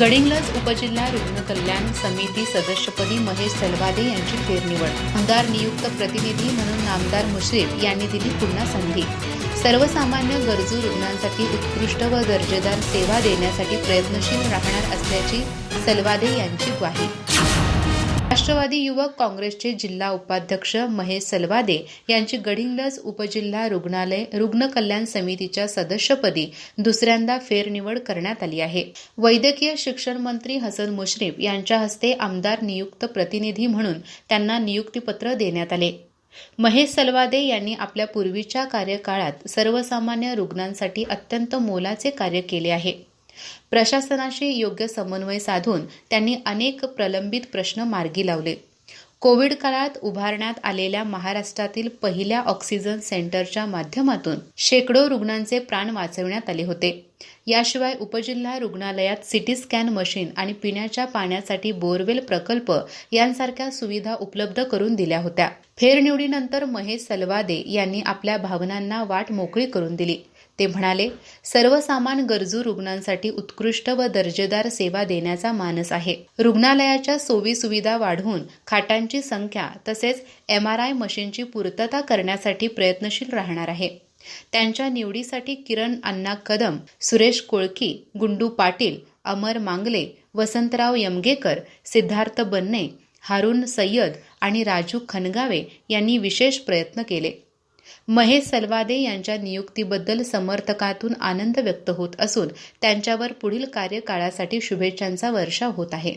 गडिंग्लज उपजिल्हा रुग्ण कल्याण समिती सदस्यपदी महेश सलवादे यांची फेरनिवड. आमदार नियुक्त प्रतिनिधी म्हणून नामदार मुश्रीफ यांनी दिली पुन्हा संधी. सर्वसामान्य गरजू रुग्णांसाठी उत्कृष्ट व दर्जेदार सेवा देण्यासाठी प्रयत्नशील राहणार असल्याची सलवादे यांची ग्वाही. राष्ट्रवादी युवक काँग्रेसचे जिल्हा उपाध्यक्ष महेश सलवादे यांची गडिंग्लज उपजिल्हा रुग्णालय रुग्ण कल्याण समितीच्या सदस्यपदी दुसऱ्यांदा फेरनिवड करण्यात आली आहे. वैद्यकीय शिक्षण मंत्री हसन मुश्रीफ यांच्या हस्ते आमदार नियुक्त प्रतिनिधी म्हणून त्यांना नियुक्तीपत्र देण्यात आले. महेश सलवादे यांनी आपल्या पूर्वीच्या कार्यकाळात सर्वसामान्य रुग्णांसाठी अत्यंत मोलाचे कार्य केले आहे. प्रशासनाशी योग्य समन्वय साधून त्यांनी अनेक प्रलंबित प्रश्न मार्गी लावले. कोविड काळात उभारण्यात आलेल्या महाराष्ट्रातील पहिल्या ऑक्सिजन सेंटरच्या माध्यमातून शेकडो रुग्णांचे प्राण वाचवण्यात आले होते. याशिवाय उपजिल्हा रुग्णालयात सिटी स्कॅन मशीन आणि पिण्याच्या पाण्यासाठी बोरवेल प्रकल्प यांसारख्या सुविधा उपलब्ध करून दिल्या होत्या. फेरनिवडीनंतर महेश सलवादे यांनी आपल्या भावनांना वाट मोकळी करून दिली. ते म्हणाले सर्वसामान गरजू रुग्णांसाठी उत्कृष्ट व दर्जेदार सेवा देण्याचा मानस आहे. रुग्णालयाच्या सोयी सुविधा वाढवून खाटांची संख्या तसेच एम आर आय मशीनची पूर्तता करण्यासाठी प्रयत्नशील राहणार आहे. त्यांच्या निवडीसाठी किरण अण्णा कदम सुरेश कोळकी गुंडू पाटील अमर मांगले वसंतराव यमगेकर सिद्धार्थ बन्ने हारून सय्यद आणि राजू खनगावे यांनी विशेष प्रयत्न केले. महेश सलवादे यांच्या नियुक्तीबद्दल समर्थकातून आनंद व्यक्त होत असून त्यांच्यावर पुढील कार्यकाळासाठी शुभेच्छांचा वर्षाव होत आहे.